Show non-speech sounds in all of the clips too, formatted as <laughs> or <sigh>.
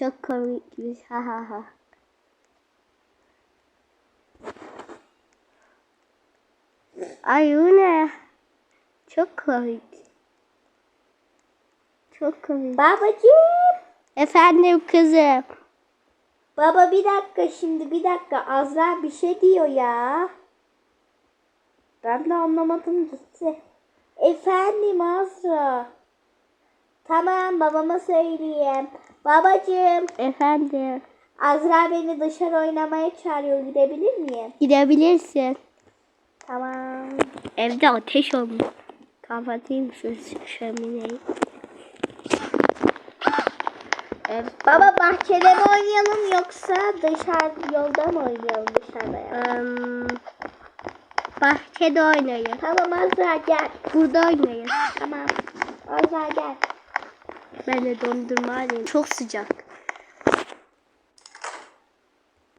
çok komikmiş. Ha ha ha. Ay bu ne? Çok komik. Çok komik. Babacığım. Efendim kızım. Baba bir dakika şimdi bir dakika. Azra bir şey diyor ya. Ben de anlamadım gitti. Efendim Azra. Tamam babama söyleyeyim. Babacığım. Efendim. Azra beni dışarı oynamaya çağırıyor. Gidebilir miyim? Gidebilirsin. Tamam. Evde ateş olmuş. Kapatayım şu şömineyi. Evet. Baba bahçede mi oynayalım yoksa dışarı yolda mı oynayalım dışarıda? Em, bahçede oynayın. Tamam Azra gel. Burada oynayın. Tamam. Azra gel. Ben de dondurma alayım. Çok sıcak.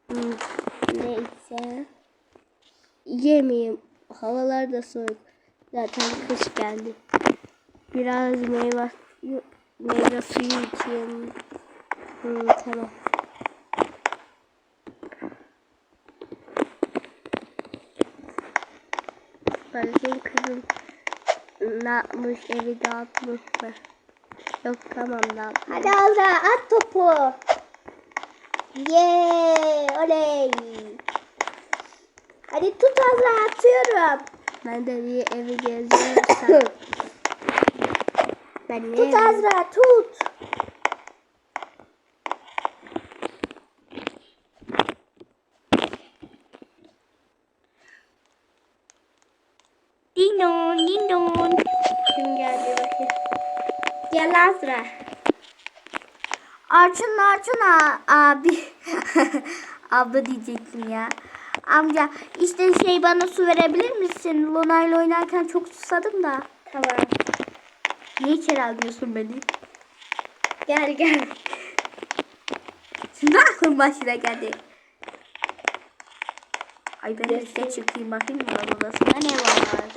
Hmm, Neyse. Yemeyeyim. Havalar da soğuk. Zaten kış geldi. Biraz meyve, meyve suyu içeyim. Hmm, tamam. Bakayım kızım ne yapmış evi dağıtmış mı? Yok tamam dağıtmış. Hadi Azra at topu. Yeee oley. Hadi tut Azra atıyorum. Ben de bir evi geziyorsam. ben <coughs> Tut Azra tut. Dindon dindon. Kim geldi bakayım. Gel Azra. Arçın Arçın abi. <laughs> Abla diyecektim ya. Amca işte şey bana su verebilir misin? Luna ile oynarken çok susadım da. Tamam. Niye içeri alıyorsun beni? Gel gel. Şimdi aklım başına geldi. Ay ben de çıkayım bakayım mı odasında ne var?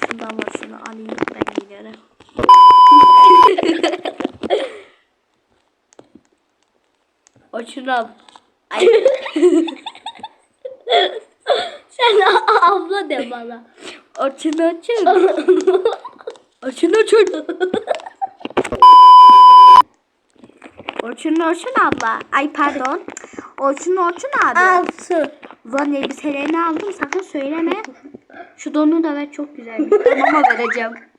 Şundan var şunu alayım ben gidiyorum. Açın Ay. <laughs> Sen abla de bana. Açın açın. açın açın. Orçun Orçun abla. Ay pardon. Orçun Orçun abi. Altı. Ulan elbiselerini aldım sakın söyleme. Şu donu da ver çok güzelmiş. Ama vereceğim.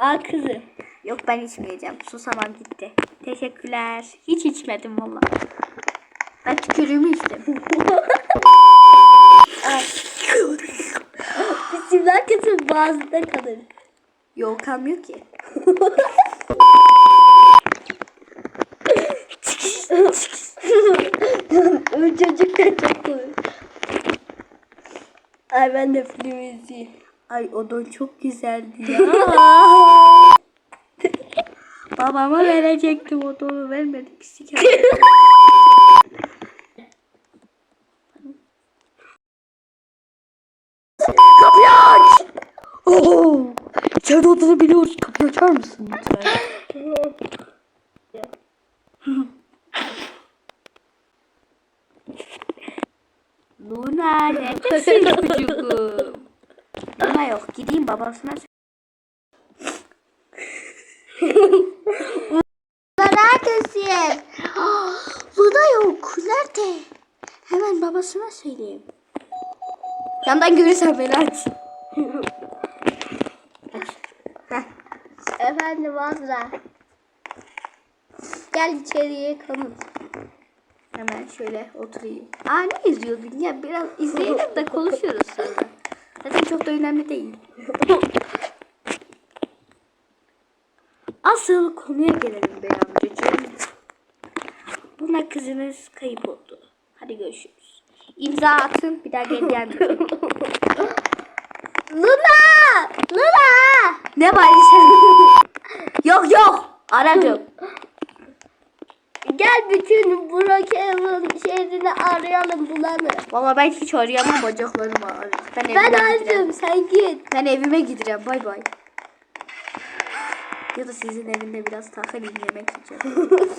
Al kızım. Yok ben içmeyeceğim. Susamam gitti. Teşekkürler. Hiç içmedim valla. Ben tükürüğümü içtim. <laughs> Bisimler kızım boğazında kalır. Yok kalmıyor ki. <laughs> Çocuk da çok komik. Ay ben de film izleyeyim. Ay o don çok güzeldi ya. <laughs> Babama verecektim o donu vermedik. Siker. <laughs> Kapıyı aç! Oo! İçeride olduğunu biliyoruz. Kapıyı açar mısın lütfen? Luna neredesin çocuğum? Luna yok. Gideyim babasına. Neredesin? <gasps> Luna yok. Nerede? Hemen babasına söyleyeyim. Yandan görürsen beni aç. <laughs> Efendim Azra. Gel içeriye konuş. Hemen şöyle oturayım. Aa ne izliyordun ya? Biraz izleyelim de konuşuruz sonra. Zaten çok da önemli değil. Asıl konuya gelelim bey amcacığım. Buna kızınız kayıp oldu. Hadi görüşürüz. İmza atın bir daha geri. <laughs> Luna! Luna! ne var <laughs> yok yok. Aradım. Gel bütün Brookhaven şehrini arayalım bulalım. Valla ben hiç arayamam bacaklarım ağrıyor. Ben, Ben evime açım sen git. Ben evime gideceğim. Bay bay. Ya da sizin evinde biraz takılayım yemek yiyeceğim. <laughs>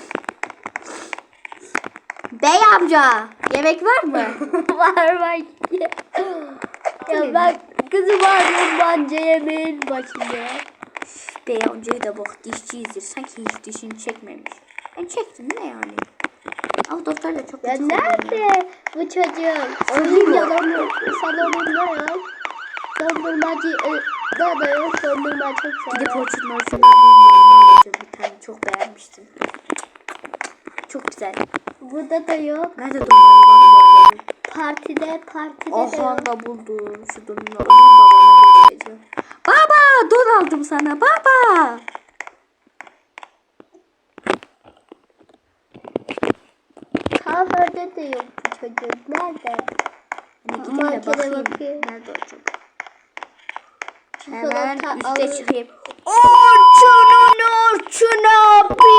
Bey amca yemek var mı? <laughs> var var. ya ben kızım arıyorum bence yemeğin başında. Bey amcaya da bak dişçiyizdir. Sanki hiç dişini çekmemiş. Ben çektim ne yani? Ama doktor da çok Ya kötü nerede bu çocuğum? Oyun salonu, salonunda ya. Dondurmacı, e, da da yok dondurma çok Gidip seviyorum. Orçun Marşal abinin balonu alacağım bir tane. Çok beğenmiştim. Çok güzel. Burada da yok. Nerede arada? Partide, partide de Aha yok. da buldum. Şu alayım babama göstereceğim. Baba don aldım sana baba. Kahvede de yok bu çocuğum. Nerede? Hani gideyim de bakayım. bakayım. Nerede o çocuk? Hemen üste alır. çıkayım. Orçun'un Orçun abi.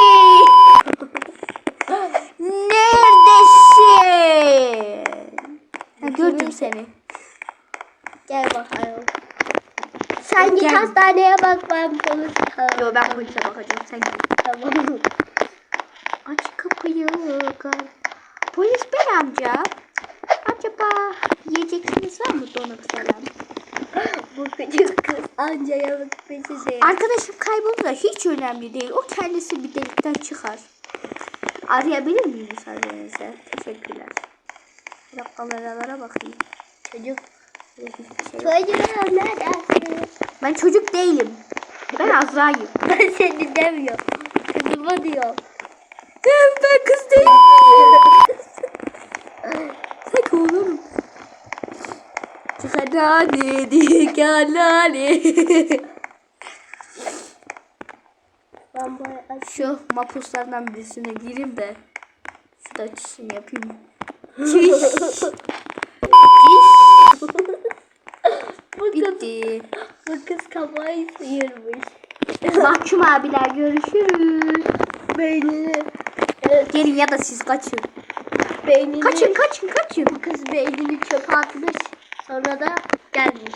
<laughs> Neredesin? Ha, gördüm seni. Gel bakalım. Sen git Gel. hastaneye bak ben konuşalım. Yo ben polise bakacağım sen git. Tamam. Aç kapıyı. Gel. Polis bey amca. Acaba yiyeceksiniz var mı donuk falan? <gasps> bu küçük kız anca yamuk peşi şey. Arkadaşım kayboldu da hiç önemli değil. O kendisi bir delikten çıkar. Arayabilir miyim müsaadenizle? Teşekkürler. Biraz kameralara bakayım. Çocuk. Şey neredesin? Ben çocuk değilim. Ben Azra'yım. <laughs> Ben seni demiyorum. Kızıma diyor. Ben kız değil miyim? Sanki olurum. Çıkanane dikanane. <laughs> Ben böyle. Şu mapuslardan birisine gireyim de. Şurada çişimi yapayım. Çiş. Bu kız, Bitti. bu kız kafayı sıyırmış. Mahkum abiler görüşürüz. Beynini. Evet, Gelin ya da siz kaçın. beynini. Kaçın kaçın kaçın. Bu kız beynini çöpe atmış. Sonra da gelmiş.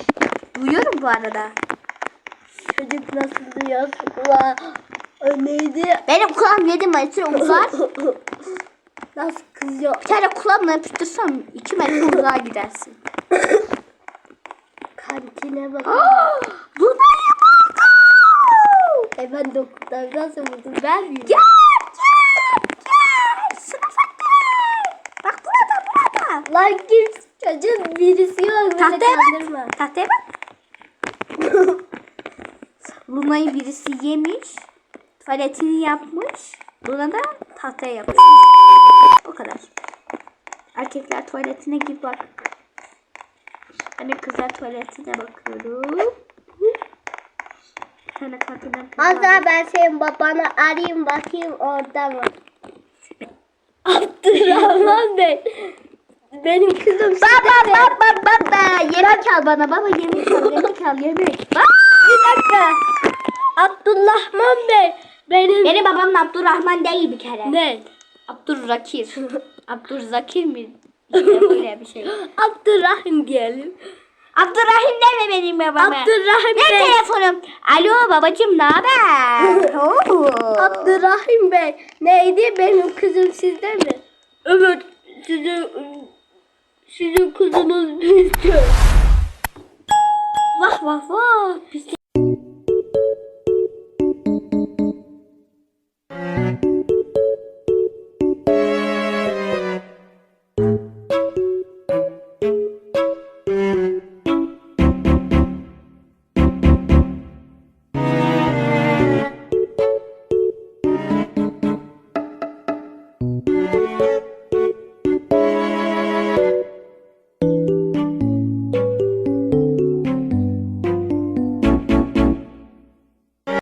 Duyuyorum bu arada. Çocuk nasıl duyuyor? Kulağı. Neydi? Benim kulağım 7 metre <laughs> uzar. Nasıl kızıyor? Bir tane kulağımla yapıştırsam 2 metre uzağa gidersin. Kantine bak. <gasps> <gasps> Luna'yı buldum. e ben dokuzdan nasıl buldum? Ben miyim? Gel gel gel. Sınıfa gel. Bak burada burada. Lan kim? Çocuğun birisi yok. Böyle Tahtaya kandırma. bak. Tahtaya bak. <laughs> Luna'yı birisi yemiş. Tuvaletini yapmış. Luna da tahtaya yapmış. O kadar. Erkekler tuvaletine gir bak. De kızlar tuvaletine bakıyorum. Bir tane kadından Azra ben senin babanı arayayım bakayım orada mı? Abdurrahman Bey. Benim kızım Baba baba baba yemek al bana baba yemek al yemek al yemek. <laughs> Bak. Bir dakika. Abdurrahman Bey. Benim... Benim babam Abdurrahman değil bir kere. Ne? Abdurrakir. <laughs> Abdurzakir mi? İşte böyle bir şey. Abdurrahim diyelim. Abdurrahim deme benim babama. Abdurrahim Ne Bey. telefonum? Alo babacım ne haber? <laughs> Oo. Abdurrahim Bey. Neydi benim kızım sizde mi? Evet. Sizin sizin kızınız <laughs> bizde. Vah vah vah. Biz